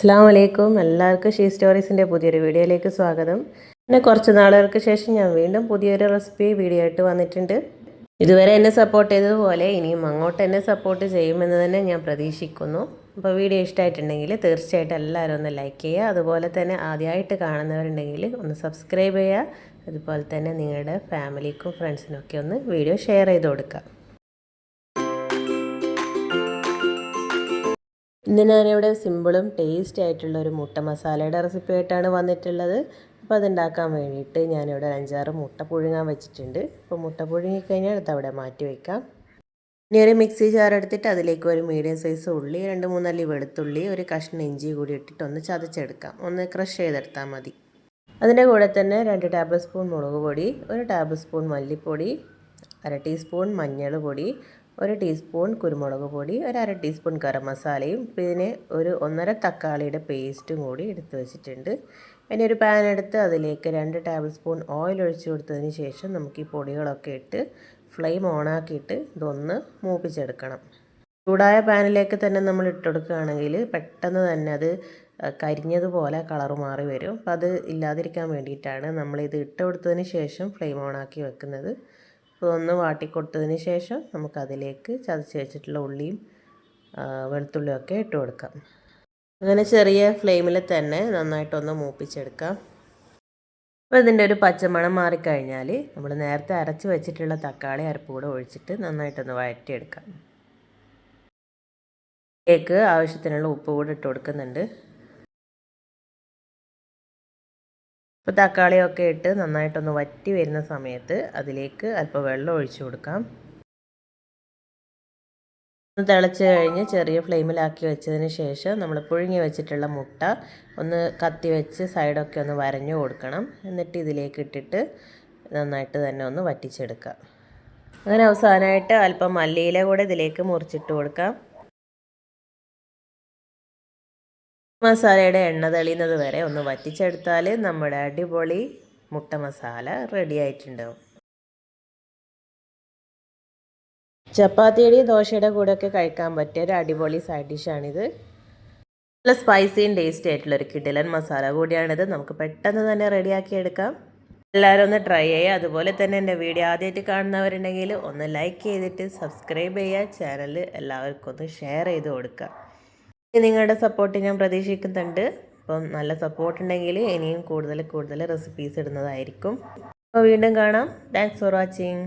അസ്സാം വലൈക്കും എല്ലാവർക്കും ഷീ സ്റ്റോറീസിന്റെ പുതിയൊരു വീഡിയോയിലേക്ക് സ്വാഗതം. പിന്നെ കുറച്ച് നാളുകൾക്ക് ശേഷം ഞാൻ വീണ്ടും പുതിയൊരു റെസിപ്പി വീഡിയോ ആയിട്ട് വന്നിട്ടുണ്ട്. ഇതുവരെ എന്നെ സപ്പോർട്ട് ചെയ്തതുപോലെ ഇനിയും അങ്ങോട്ട് എന്നെ സപ്പോർട്ട് ചെയ്യുമെന്ന് തന്നെ ഞാൻ പ്രതീക്ഷിക്കുന്നു. അപ്പോൾ വീഡിയോ ഇഷ്ടമായിട്ടുണ്ടെങ്കിൽ തീർച്ചയായിട്ടും എല്ലാവരും ഒന്ന് ലൈക്ക് ചെയ്യുക. അതുപോലെ തന്നെ ആദ്യമായിട്ട് കാണുന്നവരുണ്ടെങ്കിൽ ഒന്ന് സബ്സ്ക്രൈബ് ചെയ്യുക. അതുപോലെ തന്നെ നിങ്ങളുടെ ഫാമിലിക്കും ഫ്രണ്ട്സിനൊക്കെ ഒന്ന് വീഡിയോ ഷെയർ ചെയ്ത് കൊടുക്കുക. ഇന്ന് ഞാനിവിടെ സിമ്പിളും ടേസ്റ്റി ആയിട്ടുള്ള ഒരു മുട്ട മസാലയുടെ റെസിപ്പി ആയിട്ടാണ് വന്നിട്ടുള്ളത്. അപ്പോൾ അതുണ്ടാക്കാൻ വേണ്ടിയിട്ട് ഞാനിവിടെ അഞ്ചാറ് മുട്ട പുഴുങ്ങാൻ വെച്ചിട്ടുണ്ട്. അപ്പോൾ മുട്ട പുഴുങ്ങിക്കഴിഞ്ഞാൽ അത് അവിടെ മാറ്റി വയ്ക്കാം ഇനി ഒരു മിക്സി ജാർ എടുത്തിട്ട് അതിലേക്ക് ഒരു മീഡിയം സൈസ് ഉള്ളി രണ്ട് മൂന്നല്ലി വെളുത്തുള്ളി ഒരു കഷ്ണം ഇഞ്ചി കൂടി ഇട്ടിട്ട് ഒന്ന് ചതച്ചെടുക്കാം. ഒന്ന് ക്രഷ് ചെയ്തെടുത്താൽ മതി. അതിന്റെ കൂടെ തന്നെ രണ്ട് ടേബിൾ സ്പൂൺ മുളക് പൊടി ഒരു ടേബിൾ സ്പൂൺ മല്ലിപ്പൊടി അര ടീസ്പൂൺ മഞ്ഞൾ പൊടി ഒരു ടീസ്പൂൺ കുരുമുളക് പൊടി ഒരു അര ടീസ്പൂൺ ഗരം മസാലയും പിന്നെ ഒരു ഒന്നര തക്കാളിയുടെ പേസ്റ്റും കൂടി എടുത്തു വെച്ചിട്ടുണ്ട്. ഇനി ഒരു പാൻ എടുത്ത് അതിലേക്ക് രണ്ട് ടേബിൾ സ്പൂൺ ഓയിൽ ഒഴിച്ചു കൊടുത്തതിന് ശേഷം നമുക്ക് ഈ പൊടികളൊക്കെ ഇട്ട് ഫ്ലെയിം ഓണാക്കിയിട്ട് ഇതൊന്ന് മൂപ്പിച്ചെടുക്കണം. ചൂടായ പാനിലേക്ക് തന്നെ നമ്മൾ ഇട്ടുകൊടുക്കുകയാണെങ്കിൽ പെട്ടെന്ന് തന്നെ അത് കരിഞ്ഞതുപോലെ കളർ മാറി വരും. അപ്പോൾ അത് ഇല്ലാതിരിക്കാൻ വേണ്ടിയിട്ടാണ് നമ്മളിത് ഇട്ട് കൊടുത്തതിന് ശേഷം ഫ്ലെയിം ഓണാക്കി വെക്കുന്നത്. ഒന്ന് വാട്ടിക്കൊടുത്തതിന് ശേഷം നമുക്കതിലേക്ക് ചതച്ച് വെച്ചിട്ടുള്ള ഉള്ളിയും വെളുത്തുള്ളിയും ഒക്കെ ഇട്ട് കൊടുക്കാം. അങ്ങനെ ചെറിയ ഫ്ലെയിമിൽ തന്നെ നന്നായിട്ടൊന്ന് മൂപ്പിച്ചെടുക്കാം. അപ്പോൾ ഇതിന്റെ ഒരു പച്ചമണം മാറിക്കഴിഞ്ഞാൽ നമ്മൾ നേരത്തെ അരച്ച് വെച്ചിട്ടുള്ള തക്കാളി അരപ്പ് കൂടെ ഒഴിച്ചിട്ട് നന്നായിട്ടൊന്ന് വഴറ്റിയെടുക്കാം. കേക്ക് ആവശ്യത്തിനുള്ള ഉപ്പ് കൂടെ ഇട്ട് കൊടുക്കുന്നുണ്ട്. ഇപ്പോൾ തക്കാളിയൊക്കെ ഇട്ട് നന്നായിട്ടൊന്ന് വറ്റി വരുന്ന സമയത്ത് അതിലേക്ക് അല്പം വെള്ളം ഒഴിച്ചു കൊടുക്കാം. ഒന്ന് തിളച്ച് കഴിഞ്ഞ് ചെറിയ ഫ്ലെയിമിലാക്കി വെച്ചതിന് ശേഷം നമ്മൾ പുഴുങ്ങി വെച്ചിട്ടുള്ള മുട്ട ഒന്ന് കത്തി വെച്ച് സൈഡൊക്കെ ഒന്ന് വരഞ്ഞു കൊടുക്കണം. എന്നിട്ട് ഇതിലേക്ക് ഇട്ടിട്ട് നന്നായിട്ട് തന്നെ ഒന്ന് വറ്റിച്ചെടുക്കാം. അങ്ങനെ അവസാനമായിട്ട് അല്പം മല്ലിയില കൂടെ ഇതിലേക്ക് മുറിച്ചിട്ട് കൊടുക്കാം. മസാലയുടെ എണ്ണ തെളിയുന്നത് വരെ ഒന്ന് വറ്റിച്ചെടുത്താൽ നമ്മുടെ അടിപൊളി മുട്ട മസാല റെഡി ആയിട്ടുണ്ടാവും. ചപ്പാത്തിയുടെയും ദോശയുടെ ഒക്കെ കഴിക്കാൻ പറ്റിയ ഒരു അടിപൊളി സൈഡ് ഡിഷാണിത് നല്ല സ്പൈസിയും ടേസ്റ്റി ആയിട്ടുള്ള ഒരു കിടിലൻ മസാല കൂടിയാണിത്. നമുക്ക് പെട്ടെന്ന് തന്നെ റെഡിയാക്കി എടുക്കാം. എല്ലാവരും ഒന്ന് ട്രൈ ചെയ്യുക. അതുപോലെ തന്നെ എന്റെ വീഡിയോ ആദ്യമായിട്ട് കാണുന്നവരുണ്ടെങ്കിൽ ഒന്ന് ലൈക്ക് ചെയ്തിട്ട് സബ്സ്ക്രൈബ് ചെയ്യുക. ചാനൽ എല്ലാവർക്കും ഒന്ന് ഷെയർ ചെയ്ത് കൊടുക്കുക. നിങ്ങളുടെ സപ്പോർട്ട് ഞാൻ പ്രതീക്ഷിക്കുന്നുണ്ട്. അപ്പം നല്ല സപ്പോർട്ട് ഉണ്ടെങ്കിൽ ഇനിയും കൂടുതൽ കൂടുതൽ റെസിപ്പീസ് ഇടുന്നതായിരിക്കും. അപ്പോൾ വീണ്ടും കാണാം. Thanks for watching